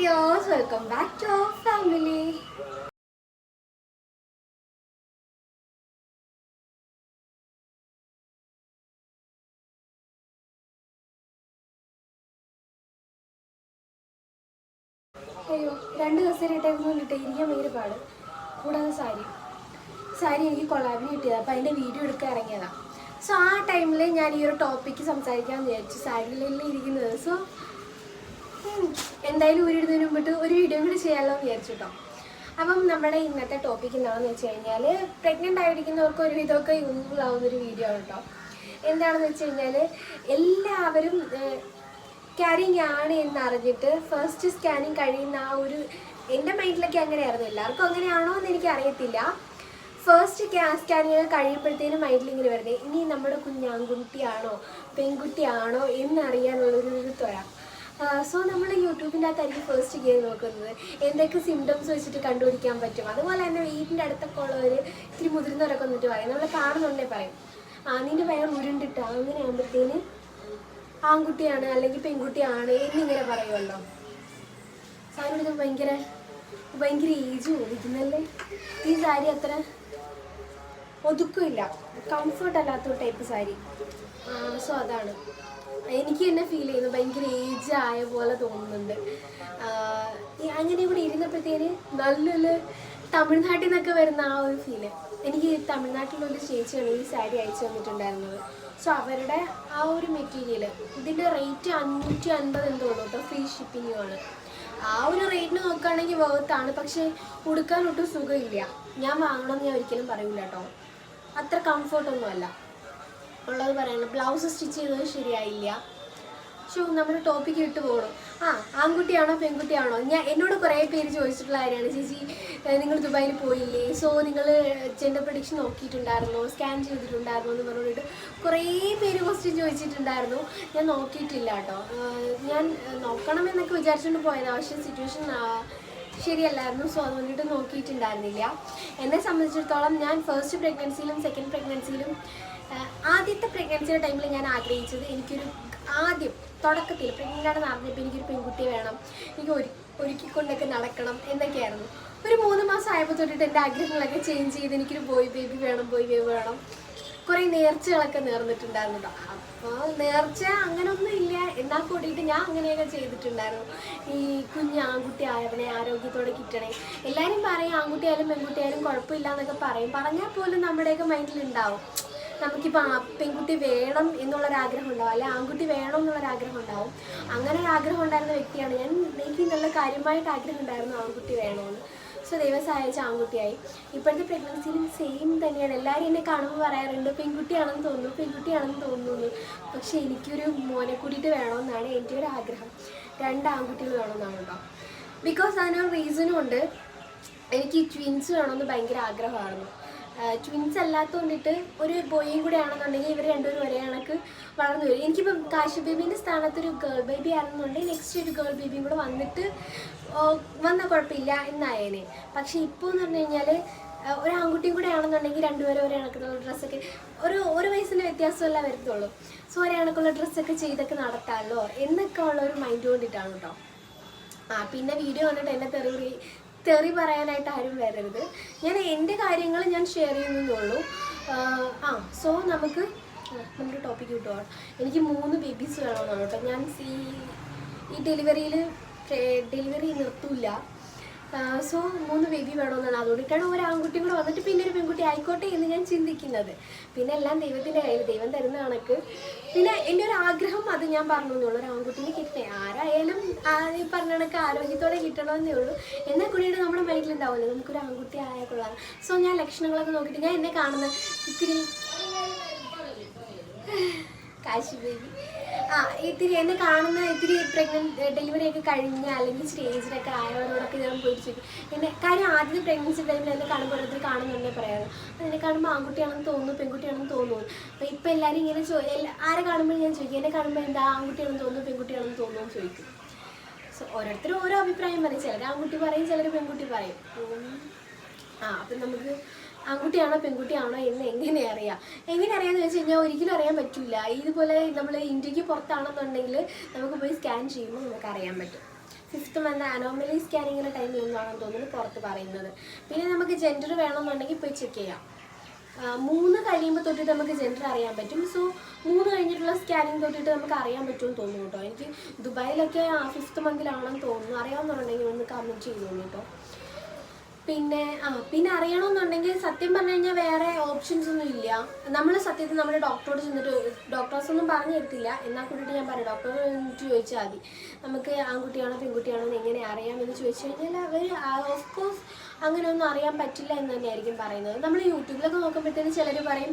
ഡിയോസ് welcome back to our family അയ്യോ രണ്ട് ദിവസം ഇട്ടായിരുന്നു ഇട്ട് ഇരിക്കാൻ ഭയങ്കര പാട്. കൂടാതെ സാരി. സാരി എനിക്ക് കൊളാബിന് കിട്ടിയത്. അപ്പോൾ അതിന്റെ വീഡിയോ എടുക്കാൻ ഇറങ്ങിയതാണ് സോ ആ ടൈമിൽ ഞാൻ ഈ ഒരു ടോപ്പിക്ക് സംസാരിക്കാൻ വിചാരിച്ചു സാരിയിലെല്ലാം ഇരിക്കുന്നത്. സോ എന്തായാലും ഊരിടുന്നതിന് മുമ്പിട്ട് ഒരു വീഡിയോ കൂടി ചെയ്യാമല്ലോ എന്ന് വിചാരിച്ചു കേട്ടോ അപ്പം നമ്മുടെ ഇന്നത്തെ ടോപ്പിക് എന്താണെന്ന് വെച്ച് കഴിഞ്ഞാൽ പ്രഗ്നന്റ് ആയിരിക്കുന്നവർക്ക് ഒരുവിധമൊക്കെ യൂസ്ഫുൾ ആവുന്ന ഒരു വീഡിയോ ആണ് കേട്ടോ എന്താണെന്ന് വെച്ച് കഴിഞ്ഞാൽ എല്ലാവരും ക്യാരിങ് ആണ് എന്നറിഞ്ഞിട്ട് ഫസ്റ്റ് സ്കാനിങ് കഴിയുന്ന ആ ഒരു എന്റെ മൈൻഡിലൊക്കെ അങ്ങനെയായിരുന്നു. എല്ലാവർക്കും അങ്ങനെയാണോ എന്ന് എനിക്ക് അറിയത്തില്ല. ഫസ്റ്റ് സ്കാനിങ് കഴിയുമ്പോഴത്തേനും മൈൻഡിൽ ഇങ്ങനെ വരുന്നത്. ഇനി നമ്മുടെ കുഞ്ഞാൺകുട്ടിയാണോ പെൺകുട്ടിയാണോ എന്നറിയാനുള്ളൊരു ത്വര സോ നമ്മൾ യൂട്യൂബിന്റെ അകത്തായിരിക്കും ഫസ്റ്റ് കയറി നോക്കുന്നത്. എന്തൊക്കെ സിംറ്റംസ് വെച്ചിട്ട് കണ്ടുപിടിക്കാൻ പറ്റും? അതുപോലെ തന്നെ വീടിന്റെ അടുത്തൊക്കെ ഉള്ളവർ ഇത്തിരി മുതിർന്നവരൊക്കെ വന്നിട്ട് പറയും. നമ്മൾ കാണുന്നുണ്ടേ പറയും. ആ നിന്റെ വയർ ഉരുണ്ടിട്ടാ. അങ്ങനെ ആകുമ്പോഴത്തേന് ആൺകുട്ടിയാണ് അല്ലെങ്കിൽ പെൺകുട്ടിയാണ് എന്നിങ്ങനെ പറയുമല്ലോ ഇത് ഭയങ്കര ഭയങ്കര ഏജ് ഓടിക്കുന്നല്ലേ ഈ സാരി അത്ര ഒതുക്കില്ല കംഫർട്ട് അല്ലാത്ത ടൈപ്പ് സാരി സോ അതാണ്. എനിക്ക് തന്നെ ഫീൽ ചെയ്യുന്നു. ഭയങ്കര ഏജ് ആയ പോലെ തോന്നുന്നുണ്ട്. അങ്ങനെ ഇവിടെ ഇരുന്നപ്പോഴത്തേന് നല്ലൊരു തമിഴ്നാട്ടിൽ നിന്നൊക്കെ വരുന്ന ആ ഒരു ഫീൽ എനിക്ക് തമിഴ്നാട്ടിലൊരു ചേച്ചിയാണ് ഈ സാരി അയച്ചു തന്നിട്ടുണ്ടായിരുന്നത്. സോ അവരുടെ ആ ഒരു മെറ്റീരിയൽ ഇതിന്റെ റേറ്റ് അഞ്ഞൂറ്റി അൻപത് എന്തോ ഉള്ളൂ കേട്ടോ ഫ്രീ ഷിപ്പിങ്ങുമാണ് ആ ഒരു റേറ്റിന് നോക്കുകയാണെങ്കിൽ വേർത്താണ് പക്ഷേ ഉടുക്കാൻ ഒട്ടും സുഖമില്ല. ഞാൻ വാങ്ങണമെന്ന് ഞാൻ ഒരിക്കലും പറയൂല കേട്ടോ അത്ര കംഫർട്ടൊന്നുമല്ല ഉള്ളത് പറയണം ബ്ലൗസ് സ്റ്റിച്ച് ചെയ്തത് ശരിയായില്ല. ഷോ നമ്മൾ ടോപ്പിക്ക് വിട്ടു പോകണം ആ ആൺകുട്ടിയാണോ പെൺകുട്ടിയാണോ? ഞാൻ എന്നോട് കുറേ പേര് ചോദിച്ചിട്ടുള്ള കാര്യമാണ്. ചേച്ചി നിങ്ങൾ ദുബായിൽ പോയില്ലേ? സോ നിങ്ങൾ ജെൻഡർ പ്രഡിക്ഷൻ നോക്കിയിട്ടുണ്ടായിരുന്നോ? സ്കാൻ ചെയ്തിട്ടുണ്ടായിരുന്നോ എന്ന് പറഞ്ഞിട്ട് കുറേ പേര് ക്വസ്റ്റ്യൻ ചോദിച്ചിട്ടുണ്ടായിരുന്നു. ഞാൻ നോക്കിയിട്ടില്ല കേട്ടോ. ഞാൻ നോക്കണം നോക്കണമെന്നൊക്കെ വിചാരിച്ചുകൊണ്ട് പോയതാണ് പക്ഷേ സിറ്റുവേഷൻ ശരിയല്ലായിരുന്നു. സോ അതുകൊണ്ടിട്ട് നോക്കിയിട്ടുണ്ടായിരുന്നില്ല. എന്നെ സംബന്ധിച്ചിടത്തോളം ഞാൻ ഫസ്റ്റ് പ്രഗ്നൻസിയിലും സെക്കൻഡ് പ്രഗ്നൻസിയിലും ആദ്യത്തെ പ്രഗ്നൻസിയുടെ ടൈമിൽ ഞാൻ ആഗ്രഹിച്ചത് എനിക്കൊരു ആദ്യം തുടക്കത്തിൽ പ്രഗ്നന്റ് നടന്നപ്പോൾ എനിക്കൊരു പെൺകുട്ടി വേണം. എനിക്ക് ഒരു ഒരുക്കിക്കൊണ്ടൊക്കെ നടക്കണം എന്നൊക്കെയായിരുന്നു. ഒരു മൂന്ന് മാസം ആയപ്പോൾ തൊട്ടിട്ട് എന്റെ ആഗ്രഹങ്ങളൊക്കെ ചേഞ്ച് ചെയ്ത് എനിക്കൊരു ബോയ് ബേബി വേണം ബോയ് ബേബി വേണം. കുറേ നേർച്ചകളൊക്കെ നേർന്നിട്ടുണ്ടായിരുന്നു കേട്ടോ അപ്പോൾ നേർച്ച അങ്ങനൊന്നും ഇല്ല. എന്നാൽ കൂടിയിട്ട് ഞാൻ അങ്ങനെയൊക്കെ ചെയ്തിട്ടുണ്ടായിരുന്നു. ഈ കുഞ്ഞ് ആൺകുട്ടി ആയവനെ ആരോഗ്യത്തോടെ കിട്ടണേ. എല്ലാവരും പറയും ആൺകുട്ടിയായാലും പെൺകുട്ടിയായാലും കുഴപ്പമില്ല എന്നൊക്കെ പറയും. പറഞ്ഞാൽ പോലും നമ്മുടെയൊക്കെ മൈൻഡിൽ ഉണ്ടാവും. നമുക്കിപ്പോൾ പെൺകുട്ടി വേണം എന്നുള്ളൊരാഗ്രഹം ഉണ്ടാവും. അല്ലെ ആൺകുട്ടി വേണം എന്നുള്ളൊരാഗ്രഹം ഉണ്ടാവും. അങ്ങനെ ഒരു ആഗ്രഹം ഉണ്ടായിരുന്ന വ്യക്തിയാണ് ഞാൻ. എനിക്ക് നല്ല കാര്യമായിട്ട് ആഗ്രഹം ഉണ്ടായിരുന്നു ആൺകുട്ടി വേണമെന്ന് സോ ദൈവം ആൺകുട്ടിയായി. ഇപ്പോഴത്തെ പ്രഗ്നൻസിയിലും സെയിം തന്നെയാണ്. എല്ലാവരും എന്നെ കാണുമ്പോൾ പറയാറുണ്ട് പെൺകുട്ടിയാണെന്ന് തോന്നുന്നു പെൺകുട്ടിയാണെന്ന് തോന്നുന്നു. പക്ഷേ എനിക്കൊരു മോനെ കൂടിയിട്ട് വേണമെന്നാണ് എന്റെ ഒരു ആഗ്രഹം. രണ്ട് ആൺകുട്ടികൾ വേണമെന്നാണ് കേട്ടോ. ബിക്കോസ് അതിനൊരു റീസണും ഉണ്ട്. എനിക്ക് ട്വിൻസ് വേണമെന്ന് ഭയങ്കര ആഗ്രഹമായിരുന്നു. ട്വിൻസ് അല്ലാത്തതുകൊണ്ടിട്ട് ഒരു ബോയും കൂടെ ആണെന്നുണ്ടെങ്കിൽ ഇവർ രണ്ടുപേരും ഒരേ കണക്ക് വളർന്നു വരും. എനിക്കിപ്പം കാശി ബേബീന്റെ സ്ഥാനത്ത് ഒരു ഗേൾ ബേബി ആണെന്നുണ്ടെങ്കിൽ നെക്സ്റ്റ് ഒരു ഗേൾ ബേബിയും കൂടെ വന്നിട്ട് വന്ന കുഴപ്പമില്ല എന്നായേനെ. പക്ഷേ ഇപ്പോൾ എന്ന് പറഞ്ഞു കഴിഞ്ഞാൽ ഒരു ആൺകുട്ടിയും കൂടെ ആണെന്നുണ്ടെങ്കിൽ രണ്ടുപേരും ഒരേ കണക്കുള്ള ഡ്രസ്സൊക്കെ ഒരു ഒരു വയസ്സിന്റെ വ്യത്യാസമല്ല വരത്തുള്ളൂ. സോ ഒരേ കണക്കുള്ള ഡ്രസ്സൊക്കെ ചെയ്തൊക്കെ നടത്താമല്ലോ എന്നൊക്കെ ഉള്ള ഒരു മൈൻഡ് കൊണ്ടിട്ടാണ് കേട്ടോ ആ പിന്നെ വീഡിയോ കണ്ടിട്ട് എന്നെ തെറി തെറി പറയാനായിട്ട് ആരും വരരുത്. ഞാൻ എന്റെ കാര്യങ്ങൾ ഞാൻ ഷെയർ ചെയ്യുന്നേ ആ സോ നമുക്ക് നമ്മുടെ ടോപ്പിക്ക് കിട്ടുവാണ്. എനിക്ക് മൂന്ന് ബേബീസ് വേണമെന്നാണ് കേട്ടോ. ഞാൻ ഈ ഈ ഡെലിവറിയിൽ ഡെലിവറി നിർത്തൂല. സോ മൂന്ന് ബേബി വേണമെന്നാണ് അതുകൊണ്ടിട്ടാണ് ഒരു ആൺകുട്ടി കൂടെ വന്നിട്ട് പിന്നെ ഒരു പെൺകുട്ടി ആയിക്കോട്ടെ എന്ന് ഞാൻ ചിന്തിക്കുന്നത്. പിന്നെ എല്ലാം ദൈവത്തിന്റെ കയ്യിൽ ദൈവം തരുന്ന കണക്ക്. പിന്നെ എന്റെ ഒരു ആഗ്രഹം അത് ഞാൻ പറഞ്ഞു എന്നേ ഒരു ആൺകുട്ടീനെ ആ ഈ പറഞ്ഞ കണക്ക് ആരോഗ്യത്തോടെ കിട്ടണമെന്നേ ഉള്ളൂ. എന്നാൽ കൂടിയിട്ട് നമ്മുടെ ഉണ്ടാവില്ല നമുക്കൊരു ആൺകുട്ടി കൊള്ളാം. സോ ഞാൻ ലക്ഷണങ്ങളൊക്കെ നോക്കിയിട്ട് ഞാൻ എന്നെ കാണുന്ന ഇത്തിരി കാശി ബേബി ആ ഇത്തിരി എന്നെ കാണുന്ന ഇത്തിരി പ്രഗ്നന്റ് ഡെലിവറി ഒക്കെ കഴിഞ്ഞ അല്ലെങ്കിൽ സ്റ്റേജിലൊക്കെ ആയവരോടൊക്കെ ഞാൻ പോയിട്ട് ചോദിക്കും എന്നെ കാര്യം ആദ്യത്തെ പ്രഗ്നൻസി ടൈമിൽ എന്നെ കാണുമ്പോൾ ഓരോരുത്തർ കാണുന്നുണ്ടേ പറയാറ് എന്നെ കാണുമ്പോൾ ആൺകുട്ടിയാണെന്ന് തോന്നുന്നു പെൺകുട്ടിയാണെന്ന് തോന്നുന്നു. അപ്പോൾ ഇപ്പം എല്ലാവരും ഇങ്ങനെ ചോ ആരെ കാണുമ്പോൾ ഞാൻ ചോദിക്കും? എന്നെ കാണുമ്പോൾ എന്താ ആൺകുട്ടിയാണെന്ന് തോന്നുന്നു പെൺകുട്ടിയാണെന്ന് തോന്നുന്നു ചോദിക്കും. സോ ഓരോരുത്തരും ഓരോ അഭിപ്രായം പറയും ചിലർ ആൺകുട്ടി പറയും ചിലർ പെൺകുട്ടി പറയും. ആ അപ്പം നമുക്ക് ആൺകുട്ടിയാണോ പെൺകുട്ടിയാണോ എന്ന് എങ്ങനെ അറിയാം? എങ്ങനെ അറിയാന്ന് വെച്ച് കഴിഞ്ഞാൽ ഒരിക്കലും അറിയാൻ പറ്റില്ല ഇതുപോലെ നമ്മൾ ഇന്ത്യയ്ക്ക് പുറത്താണെന്നുണ്ടെങ്കിൽ നമുക്ക് പോയി സ്കാൻ ചെയ്യുമ്പോൾ നമുക്ക് അറിയാൻ പറ്റും. ഫിഫ്ത്ത് മന്ത് അനോമലി സ്കാനിങ്ങിന്റെ ടൈമിൽ നിന്നാണെന്ന് തോന്നുന്നു പുറത്ത് പറയുന്നത്. പിന്നെ നമുക്ക് ജെൻഡർ വേണമെന്നുണ്ടെങ്കിൽ പോയി ചെക്ക് ചെയ്യാം. മൂന്ന് കഴിയുമ്പോൾ തൊട്ടിട്ട് നമുക്ക് ജെൻഡർ അറിയാൻ പറ്റും. സോ മൂന്ന് കഴിഞ്ഞിട്ടുള്ള സ്കാനിങ് തൊട്ടിട്ട് നമുക്ക് അറിയാൻ പറ്റുമെന്ന് തോന്നുന്നു കേട്ടോ. എനിക്ക് ദുബായിലൊക്കെ ഫിഫ്ത്ത് മന്തിലാണെന്ന് തോന്നുന്നു. അറിയാവുന്നുണ്ടെങ്കിൽ ഒന്ന് കമന്റ് ചെയ്തോളൂ കേട്ടോ. പിന്നെ ആ പിന്നെ അറിയണമെന്നുണ്ടെങ്കിൽ സത്യം പറഞ്ഞു കഴിഞ്ഞാൽ വേറെ ഓപ്ഷൻസ് ഒന്നും ഇല്ല. നമ്മൾ സത്യത്തിൽ നമ്മുടെ ഡോക്ടറോട് ചെന്നിട്ട് ഡോക്ടേഴ്സ് ഒന്നും പറഞ്ഞു തരത്തില്ല. എന്നാൽ കൂടിയിട്ട് ഞാൻ പറയാം ഡോക്ടറോട് ചോദിച്ചാൽ മതി. നമുക്ക് ആൺകുട്ടിയാണോ പെൺകുട്ടിയാണോ എന്ന് എങ്ങനെ അറിയാമെന്ന് ചോദിച്ചു കഴിഞ്ഞാൽ അവർ ഓഫ് കോഴ്സ് അങ്ങനെ ഒന്നും അറിയാൻ പറ്റില്ല എന്ന് തന്നെയായിരിക്കും പറയുന്നത്. നമ്മൾ യൂട്യൂബിലൊക്കെ നോക്കുമ്പോഴത്തേന് ചിലർ പറയും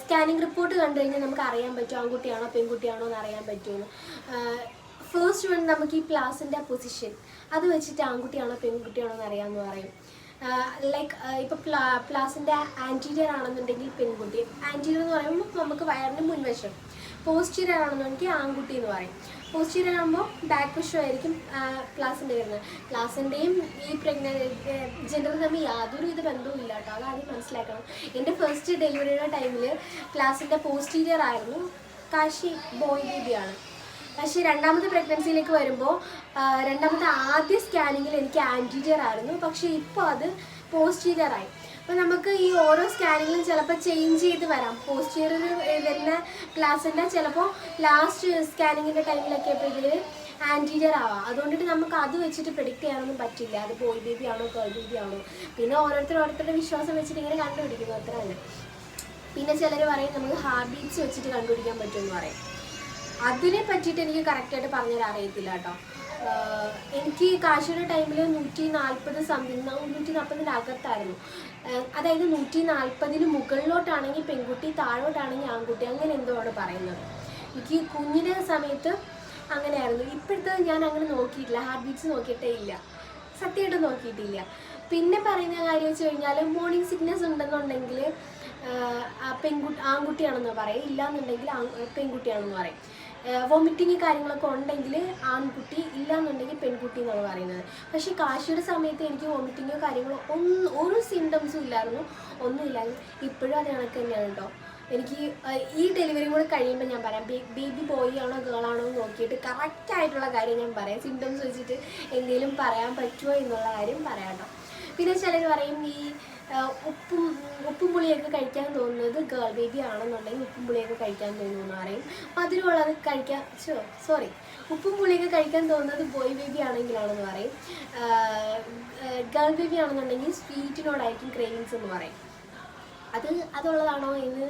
സ്കാനിങ് റിപ്പോർട്ട് കണ്ടു കഴിഞ്ഞാൽ നമുക്ക് അറിയാൻ പറ്റും ആൺകുട്ടിയാണോ പെൺകുട്ടിയാണോ എന്ന് അറിയാൻ പറ്റുമെന്ന്. ഫസ്റ്റ് വൺ നമുക്ക് ഈ പ്ലാസിന്റെ പൊസിഷൻ അത് വെച്ചിട്ട് ആൺകുട്ടിയാണോ പെൺകുട്ടിയാണോ എന്ന് അറിയാമെന്ന് പറയും. ലൈക്ക് ഇപ്പോൾ പ്ലാ പ്ലാസിന്റെ ആന്റീരിയർ ആണെന്നുണ്ടെങ്കിൽ പെൺകുട്ടി. ആന്റീരിയർ എന്ന് പറയുമ്പോൾ നമുക്ക് വയറിന്റെ മുൻവശം. പോസ്റ്റീരിയർ ആണെന്നുണ്ടെങ്കിൽ ആൺകുട്ടി എന്ന് പറയും. പോസ്റ്റീരിയർ ആകുമ്പോൾ ബാക്ക് വശമായിരിക്കും പ്ലാസിന്റെ വരുന്നത്. പ്ലാസിന്റെയും ഈ പ്രഗ്ന ജെൻഡർ തമ്മിൽ യാതൊരു ഇത് ബന്ധവും ഇല്ല കേട്ടോ. അത് ആദ്യം മനസ്സിലാക്കണം. എന്റെ ഫസ്റ്റ് ഡെലിവറിയുടെ ടൈമിൽ പ്ലാസിന്റെ പോസ്റ്റീരിയർ ആയിരുന്നു കാശി ബോയ് ബേബിയാണ് പക്ഷേ രണ്ടാമത്തെ പ്രഗ്നൻസിയിലേക്ക് വരുമ്പോൾ രണ്ടാമത്തെ ആദ്യ സ്കാനിങ്ങിൽ എനിക്ക് ആന്റീരിയർ ആയിരുന്നു. പക്ഷേ ഇപ്പോൾ അത് പോസ്റ്റീരിയർ ആയി. അപ്പോൾ നമുക്ക് ഈ ഓരോ സ്കാനിങ്ങിലും ചിലപ്പോൾ ചേഞ്ച് ചെയ്ത് വരാം. പോസ്റ്റീരിയർ വരുന്ന ക്ലാസ്സിന്റെ ചിലപ്പോൾ ലാസ്റ്റ് സ്കാനിങ്ങിന്റെ ടൈമിലൊക്കെ എപ്പോഴെങ്കിൽ ആന്റീരിയർ ആവാം. അതുകൊണ്ടിട്ട് നമുക്ക് അത് വെച്ചിട്ട് പ്രിഡിക്റ്റ് ചെയ്യാനൊന്നും പറ്റില്ല. അത് ബോയ് ബേബി ആണോ ഗേൾ ബേബി ആണോ. പിന്നെ ഓരോരുത്തർ ഓരോരുത്തരുടെ വിശ്വാസം വെച്ചിട്ട് ഇങ്ങനെ കണ്ടുപിടിക്കുന്നു അത്ര തന്നെ പിന്നെ ചിലർ പറയും നമുക്ക് ഹാർട്ട് ബീറ്റ്സ് വെച്ചിട്ട് കണ്ടുപിടിക്കാൻ പറ്റുമെന്ന് പറയും. അതിനെ പറ്റിയിട്ട് എനിക്ക് കറക്റ്റായിട്ട് പറഞ്ഞുതരാൻ അറിയത്തില്ല കേട്ടോ. എനിക്ക് കാശിയുടെ ടൈമിൽ നൂറ്റി നാൽപ്പത് സംതിങ് നൂറ്റി നാൽപ്പതിന്റെ അകത്തായിരുന്നു. അതായത് നൂറ്റി നാൽപ്പതിന് മുകളിലോട്ടാണെങ്കിൽ പെൺകുട്ടി താഴോട്ടാണെങ്കിൽ ആൺകുട്ടി അങ്ങനെ എന്തോ ആണ് പറയുന്നത്. എനിക്ക് കുഞ്ഞിന്റെ സമയത്ത് അങ്ങനെയായിരുന്നു. ഇപ്പോഴത്തെ ഞാൻ അങ്ങനെ നോക്കിയിട്ടില്ല. ഹാർട്ട് ബീറ്റ്സ് നോക്കിയിട്ടേ ഇല്ല. സത്യമായിട്ട് നോക്കിയിട്ടില്ല. പിന്നെ പറയുന്ന കാര്യം വെച്ച് കഴിഞ്ഞാൽ മോർണിംഗ് സിക്നസ് ഉണ്ടെന്നുണ്ടെങ്കിൽ പെൺകുട്ടി ആൺകുട്ടിയാണെന്ന് പറയും. ഇല്ല എന്നുണ്ടെങ്കിൽ പെൺകുട്ടിയാണെന്ന് പറയും. വോമിറ്റിങ് കാര്യങ്ങളൊക്കെ ഉണ്ടെങ്കിൽ ആൺകുട്ടി ഇല്ല എന്നുണ്ടെങ്കിൽ പെൺകുട്ടി എന്നാണ് പറയുന്നത്. പക്ഷേ കാശിയുടെ സമയത്ത് എനിക്ക് വോമിറ്റിങ്ങോ കാര്യങ്ങളോ ഒന്നും ഒരു സിംറ്റംസും ഇല്ലായിരുന്നു. ഒന്നുമില്ലായിരുന്നു ഇപ്പോഴും അത് കണക്ക് തന്നെയാണ് കേട്ടോ. എനിക്ക് ഈ ഡെലിവറി കൂടെ കഴിയുമ്പോൾ ഞാൻ പറയാം ബേബി ബോയ് ആണോ ഗേൾ ആണോ എന്ന് നോക്കിയിട്ട് കറക്റ്റ് ആയിട്ടുള്ള കാര്യം ഞാൻ പറയാം. സിംറ്റംസ് വെച്ചിട്ട് എന്തെങ്കിലും പറയാൻ പറ്റുമോ എന്നുള്ള കാര്യം പറയാം കേട്ടോ. പിന്നെ ചിലർ പറയും ഈ ഉപ്പും ഉപ്പും പുളിയൊക്കെ കഴിക്കാൻ തോന്നുന്നത് ഗേൾ ബേബി ആണെന്നുണ്ടെങ്കിൽ ഉപ്പും പുളിയൊക്കെ കഴിക്കാൻ തോന്നുന്നു പറയും. മധുരമുള്ളത് കഴിക്കാൻ സോറി ഉപ്പും പുളിയൊക്കെ കഴിക്കാൻ തോന്നുന്നത് ബോയ് ബേബി ആണെങ്കിലാണെന്ന് പറയും. ഗേൾ ബേബി ആണെന്നുണ്ടെങ്കിൽ സ്വീറ്റിനോടായിരിക്കും ക്രേവിങ്സ് എന്ന് പറയും. അത് അതുള്ളതാണോ എന്ന്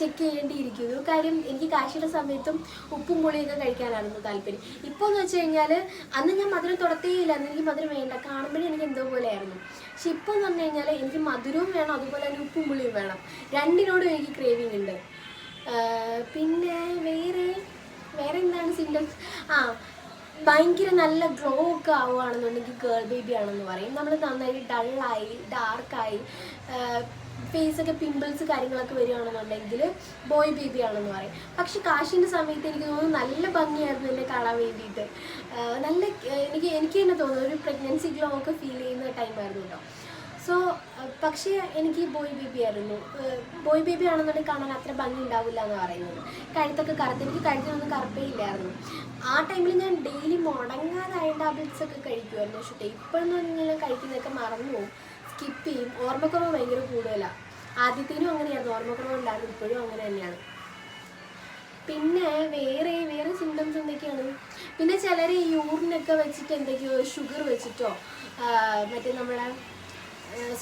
ചെക്ക് ചെയ്യേണ്ടിയിരിക്കുന്നു. കാര്യം എനിക്ക് കാശിയുടെ സമയത്തും ഉപ്പും പുളിയൊക്കെ കഴിക്കാനായിരുന്നു താല്പര്യം. ഇപ്പോൾ എന്ന് വെച്ച് കഴിഞ്ഞാൽ അന്ന് ഞാൻ മധുരം തുടത്തേയില്ല അന്ന് എനിക്ക് മധുരം വേണ്ട. കാണുമ്പോഴേ എനിക്ക് എന്തോ പോലെയായിരുന്നു. പക്ഷെ ഇപ്പോൾ എന്ന് പറഞ്ഞു കഴിഞ്ഞാൽ എനിക്ക് മധുരവും വേണം. അതുപോലെ തന്നെ ഉപ്പും പുളിയും വേണം. രണ്ടിനോടും എനിക്ക് ക്രേവിങ് ഉണ്ട്. പിന്നെ വേറെ വേറെ എന്താണ് സിംറ്റംസ് ആ ഭയങ്കര നല്ല ഗ്ലോ ഒക്കെ ആവുകയാണെന്നുണ്ടെങ്കിൽ ഗേൾ ബേബി ആണെന്ന് പറയും. നമ്മൾ നന്നായി ഡള്ളായി ഡാർക്കായി ഫേസ് ഒക്കെ പിമ്പിൾസ് കാര്യങ്ങളൊക്കെ വരികയാണെന്നുണ്ടെങ്കിൽ ബോയ് ബേബി ആണെന്ന് പറയും. പക്ഷെ കാശിന്റെ സമയത്ത് എനിക്ക് തോന്നുന്നു നല്ല ഭംഗിയായിരുന്നു എന്നെ കാണാൻ വേണ്ടിയിട്ട്. നല്ല എനിക്ക് എനിക്ക് തന്നെ തോന്നുന്നു ഒരു പ്രഗ്നൻസി ഗ്ലോ ഒക്കെ ഫീൽ ചെയ്യുന്ന ടൈമായിരുന്നു കേട്ടോ. സോ പക്ഷേ എനിക്ക് ബോയ് ബേബി ആയിരുന്നു. ബോയ് ബേബി ആണെന്നുണ്ടെങ്കിൽ കാണാൻ അത്ര ഭംഗി ഉണ്ടാവില്ല എന്ന് പറയുന്നത്. കഴുത്തൊക്കെ കറുത്ത് എനിക്ക് കഴുത്തിനൊന്നും കറുപ്പേ ഇല്ലായിരുന്നു. ആ ടൈമിൽ ഞാൻ ഡെയിലി മുടങ്ങാതായ ടാബ്ലറ്റ്സ് ഒക്കെ കഴിക്കുമായിരുന്നു പക്ഷേ ഇപ്പോഴെന്ന് പറഞ്ഞാൽ കഴിക്കുന്നതൊക്കെ മറന്നു പോകും. സ്കിപ്പ് ചെയ്യും. ഓർമ്മക്കുറവ് ഭയങ്കര കൂടുതലാണ് ആദ്യത്തേനും അങ്ങനെയായിരുന്നു. ഓർമ്മക്കുറവ് ഉണ്ടായിരുന്നു. ഇപ്പോഴും അങ്ങനെ തന്നെയാണ്. പിന്നെ വേറെ വേറെ സിംറ്റംസ് എന്തൊക്കെയാണ്? പിന്നെ ചിലർ യൂറിനൊക്കെ വെച്ചിട്ട് എന്തൊക്കെയോ ഷുഗർ വെച്ചിട്ടോ മറ്റേ നമ്മളെ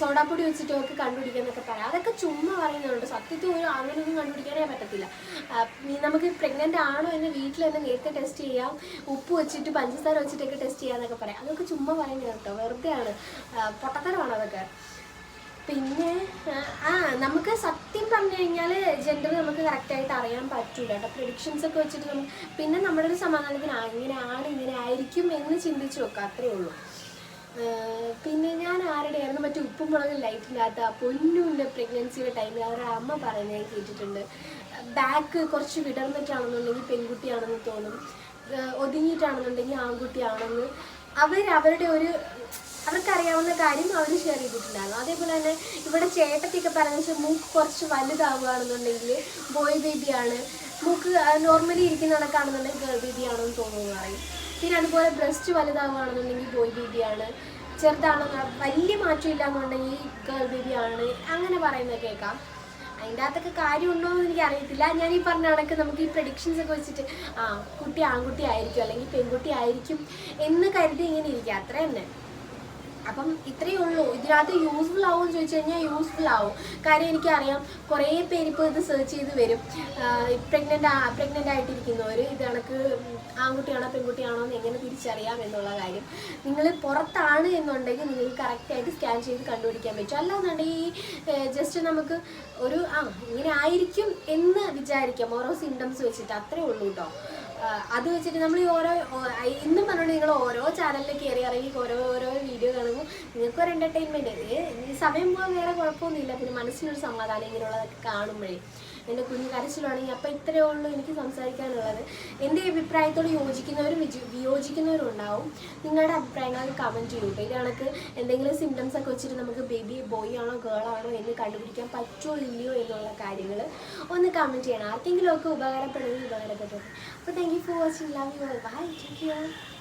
സോഡാപ്പൊടി വെച്ചിട്ട് ഒക്കെ കണ്ടുപിടിക്കാന്നൊക്കെ പറയാം. അതൊക്കെ ചുമ്മാ പറയുന്നുണ്ട് സത്യത്തിൽ ഒരു അങ്ങനെയൊന്നും കണ്ടുപിടിക്കാനേ പറ്റത്തില്ല. നമുക്ക് പ്രഗ്നന്റ് ആണോ എന്ന് വീട്ടിൽ തന്നെ നേരത്തെ ടെസ്റ്റ് ചെയ്യാം. ഉപ്പ് വെച്ചിട്ട് പഞ്ചസാര വെച്ചിട്ടൊക്കെ ടെസ്റ്റ് ചെയ്യാന്നൊക്കെ പറയാം. അതൊക്കെ ചുമ്മാ പറയുന്നത് കേട്ടോ. വെറുതെയാണ്. പൊട്ടത്തരമാണ് അതൊക്കെ. പിന്നെ ആ, നമുക്ക് സത്യം പറഞ്ഞു കഴിഞ്ഞാൽ ജെൻഡർ നമുക്ക് കറക്റ്റായിട്ട് അറിയാൻ പറ്റൂല കേട്ടോ. പ്രഡിക്ഷൻസ് ഒക്കെ വെച്ചിട്ട് നമുക്ക് പിന്നെ നമ്മുടെ ഒരു സമാധാനത്തിന് ആ, ഇങ്ങനെയാണ് ഇങ്ങനെ ആയിരിക്കും എന്ന് ചിന്തിച്ചു നോക്കാം അത്രേ ഉള്ളൂ. പിന്നെ ഞാൻ ആരുടെയായിരുന്നു മറ്റേ ഉപ്പും മുളകും ലൈറ്റില്ലാത്ത പൊന്നുവിന്റെ പ്രഗ്നൻസിയുടെ ടൈമിൽ അവരുടെ അമ്മ പറയുന്നത് ഞാൻ കേട്ടിട്ടുണ്ട്. ബാക്ക് കുറച്ച് വിടർന്നിട്ടാണെന്നുണ്ടെങ്കിൽ പെൺകുട്ടിയാണെന്ന് തോന്നും. ഒതുങ്ങിയിട്ടാണെന്നുണ്ടെങ്കിൽ ആൺകുട്ടിയാണെന്ന്. അവർ അവരുടെ ഒരു അവർക്കറിയാവുന്ന കാര്യം അവർ ഷെയർ ചെയ്തിട്ടുണ്ടായിരുന്നു. അതേപോലെ തന്നെ ഇവിടെ ചേട്ടത്തിയൊക്കെ പറഞ്ഞ വെച്ചാൽ മൂക്ക് കുറച്ച് വലുതാവുകയാണെന്നുണ്ടെങ്കിൽ ബോയ് ബേബിയാണ് മൂക്ക് നോർമലി ഇരിക്കുന്ന കണക്കാണെന്നുണ്ടെങ്കിൽ ഗേൾ ബേബിയാണെന്ന് തോന്നുന്നു പറയും. പിന്നെ അതുപോലെ ബ്രസ്റ്റ് വലുതാവുകയാണെന്നുണ്ടെങ്കിൽ ബോയ് ബേബിയാണ് ചെറുതാണോ വലിയ മാറ്റമില്ല എന്നുണ്ടെങ്കിൽ ഗേൾ ബേബിയാണ് അങ്ങനെ പറയുന്നത് കേൾക്കാം. അതിന്റെ അകത്തൊക്കെ കാര്യമുണ്ടോ എന്ന് എനിക്ക് അറിയത്തില്ല. ഞാൻ ഈ പറഞ്ഞ കണക്ക് നമുക്ക് ഈ പ്രഡിക്ഷൻസ് ഒക്കെ വെച്ചിട്ട് ആ കുട്ടി ആൺകുട്ടി ആയിരിക്കും അല്ലെങ്കിൽ പെൺകുട്ടി ആയിരിക്കും എന്ന് കരുതി ഇങ്ങനെ ഇരിക്കുക. അത്ര തന്നെ അപ്പം ഇത്രയേ ഉള്ളൂ. ഇതിനകത്ത് യൂസ്ഫുൾ ആവും എന്ന് ചോദിച്ചു കഴിഞ്ഞാൽ യൂസ്ഫുൾ ആവും. കാര്യം എനിക്കറിയാം കുറേ പേര് ഇപ്പോൾ ഇത് സെർച്ച് ചെയ്ത് വരും. പ്രഗ്നന്റ് പ്രഗ്നന്റ് ആയിട്ടിരിക്കുന്നവർ ഇത് കണക്ക് ആൺകുട്ടിയാണോ പെൺകുട്ടിയാണോ എന്ന് എങ്ങനെ തിരിച്ചറിയാം എന്നുള്ള കാര്യം നിങ്ങൾ പുറത്താണ് എന്നുണ്ടെങ്കിൽ നിങ്ങൾക്ക് കറക്റ്റായിട്ട് സ്കാൻ ചെയ്ത് കണ്ടുപിടിക്കാൻ പറ്റും. അല്ലാന്നുണ്ടെങ്കിൽ ജസ്റ്റ് നമുക്ക് ഒരു ആ ഇങ്ങനെ ആയിരിക്കും എന്ന് വിചാരിക്കാം. ഓരോ സിംറ്റംസ് വെച്ചിട്ട് അത്രേ ഉള്ളൂ കേട്ടോ അത് വെച്ചിട്ട് നമ്മൾ ഈ ഓരോ ഇന്നും പറഞ്ഞോണ്ട് നിങ്ങൾ ഓരോ ചാനലിൽ കയറി ഇറങ്ങി ഓരോ ഓരോ വീഡിയോ കാണുമ്പോൾ നിങ്ങൾക്ക് ഒരു എന്റർടൈൻമെന്റ് ഈ സമയം പോകാൻ വേറെ കുഴപ്പമൊന്നുമില്ല. പിന്നെ മനസ്സിനൊരു സമാധാനം ഇങ്ങനെയുള്ളതൊക്കെ കാണുമ്പോഴേ. എന്റെ കുഞ്ഞു കരച്ചിലാണെങ്കിൽ അപ്പം ഇത്രയേ ഉള്ളൂ എനിക്ക് സംസാരിക്കാനുള്ളത്. എന്റെ അഭിപ്രായത്തോട് യോജിക്കുന്നവരും വിജി- വിയോജിക്കുന്നവരും ഉണ്ടാവും നിങ്ങളുടെ അഭിപ്രായങ്ങൾ കമന്റ് ചെയ്യൂ ഇത് കണക്ക്. എന്തെങ്കിലും സിംറ്റംസ് ഒക്കെ വെച്ചിട്ട് നമുക്ക് ബേബി ബോയ് ആണോ ഗേൾ ആണോ എന്ന് കണ്ടുപിടിക്കാൻ പറ്റുമോ ഇല്ലയോ എന്നുള്ള കാര്യങ്ങൾ ഒന്ന് കമന്റ് ചെയ്യണം. ആർക്കെങ്കിലും ഒക്കെ ഉപകാരപ്പെടുന്നത് ഉപകാരപ്പെട്ടത് അപ്പോൾ thank you for watching love you bye take care